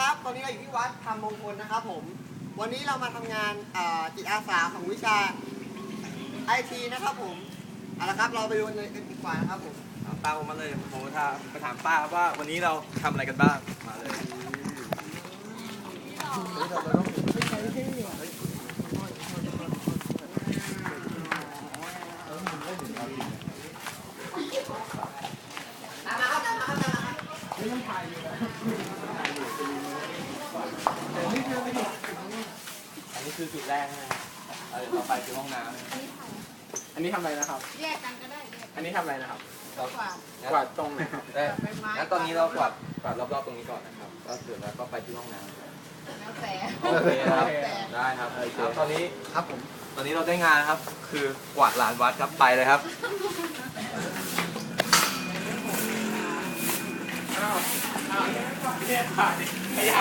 ครับ ตอนนี้เราอยู่ที่วัดธรรมมงคลนะครับผม วันนี้เรามาทำงานเอ่อจิตอาสาของวิชาไอทีนะครับผม เอาละครับ เราไปดูกันเลยกันดีกว่านะครับผมเอาตามผมมาเลย ผมจะไปถามป้าครับว่าวันนี้เราทำอะไรกันบ้าง มาเลยอันนี้คื อจุดแรกนะเออต่อไปคือห้องน้ำอันนี้ทำอะไรนะครับ แยกกันก็ได้แยกอันนี้ทำอะไรนะครับเรากว่ากวาดตรงไหนครับได้งั้นตอนนี้เรากวาดกวาดรอบๆตรงนี้ก่อนนะครับก็เสร็จแล้วก็ไปที่ห้องน้ำ แล้วแต่โอเคครับแล้วแต่ได้ครับครับตอนนี้ครับผม ตอนนี้เราได้งานครับ คือกวาดลานวัดครับ ไปเลยครับ อ้าวอ้าวเนี่ยผ่านขยะ